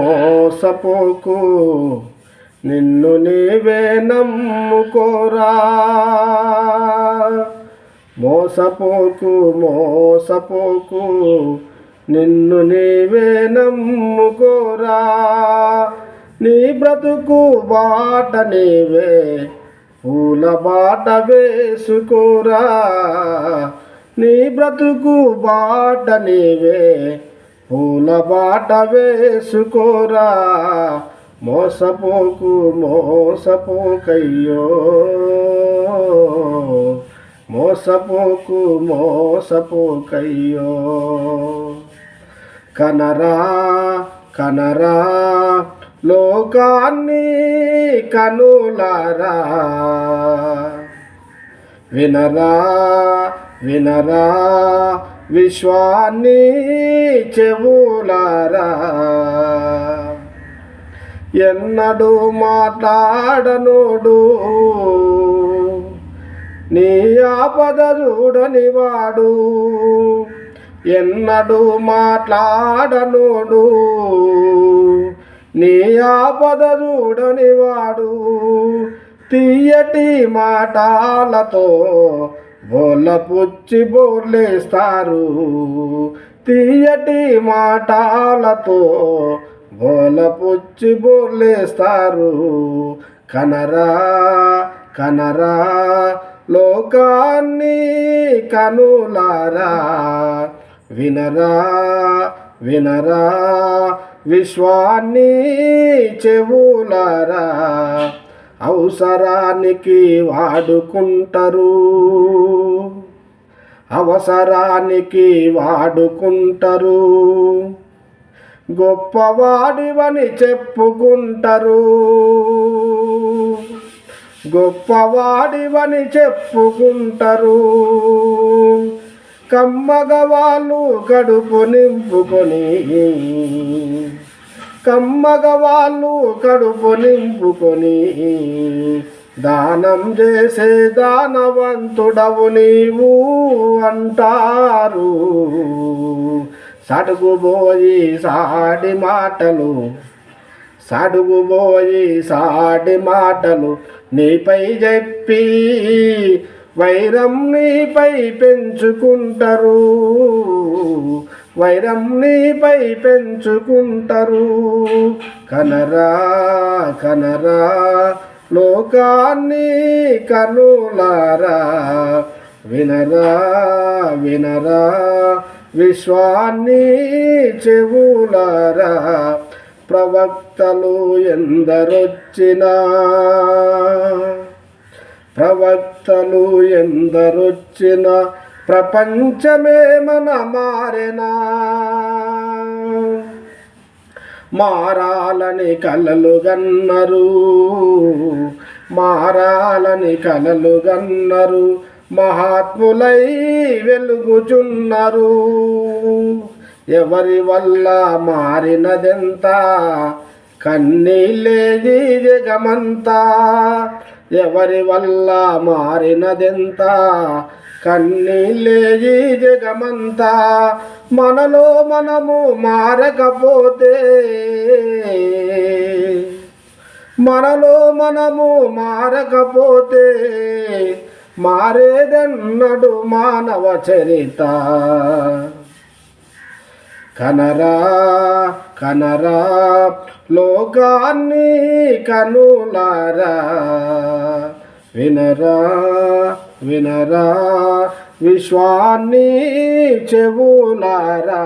మోసపోకు. నిన్ను నీవే నమ్ముకోరా. మోసపోకు మోసపోకు. నిన్ను నీవే నమ్ముకోరా. నీ బ్రతుకు బాట నీవే. పూల బాట వేసుకోరా. నీ బ్రతుకు బాట నీవే. పూల బాట వేసుకోరా మోసపోకు మోసపోకయ్యో. మోసపోకు మోసపోకయ్యో. కనరా కనరా లోకాన్ని కనులారా. వినరా వినరా విశ్వాన్ని చెవులారా? ఎన్నడు మాట్లాడనుడు. నీ ఆపద చూడని వాడు ఎన్నడు మాట్లాడనుడు. నీ ఆపద చూడని వాడు తీయటి మాటాలతో బోల పుచ్చి బోర్లేస్తారు. తీయటి మాటాలతో బోల పుచ్చి బోర్లేస్తారు. కనరా కనరా లోకాన్ని కనులారా. వినరా వినరా విశ్వాన్ని చెవులారా. అవసరానికి వాడుకుంటారు. అవసరానికి వాడుకుంటారు. గొప్పవాడివని చెప్పుకుంటారు. గొప్పవాడివని చెప్పుకుంటారు. కమ్మగవాళ్ళు కడుపు నింపుకొని కమ్మగ వాళ్ళు కడుపు నింపుకొని దానం చేసే దానవంతుడవు నీవు అంటారు. సడుగుబోయి సాడి మాటలు సడుగుబోయి సాడి మాటలు నీపై చెప్పి వైరం నీపై పెంచుకుంటారు. వైరం నీపై పెంచుకుంటారు. కనరా కనరా లోకాన్ని కనులారా. వినరా వినరా విశ్వాన్ని చెవులారా. ప్రవక్తలు ఎందరొచ్చినా. ప్రవక్తలు ఎందరొచ్చిన. ప్రపంచమే మన మారెనా. మారాలని కలలు గన్నరు. మారాలని కలలు గన్నరు. మహాత్ములై వెలుగుచున్నారు. ఎవరి వల్ల మారినదెంత? కన్నీళ్ళేది జగమంతా ఎవరి వల్ల మారినదెంత? కన్నీళ్ళేది జగమంతా మనలో మనము మారకపోతే మనలో మనము మారకపోతే మారేదన్నడు మానవ చరిత. కనరా కనరా లోకాన్ని కనులారా. వినరా వినరా విశ్వాన్ని చెవులారా.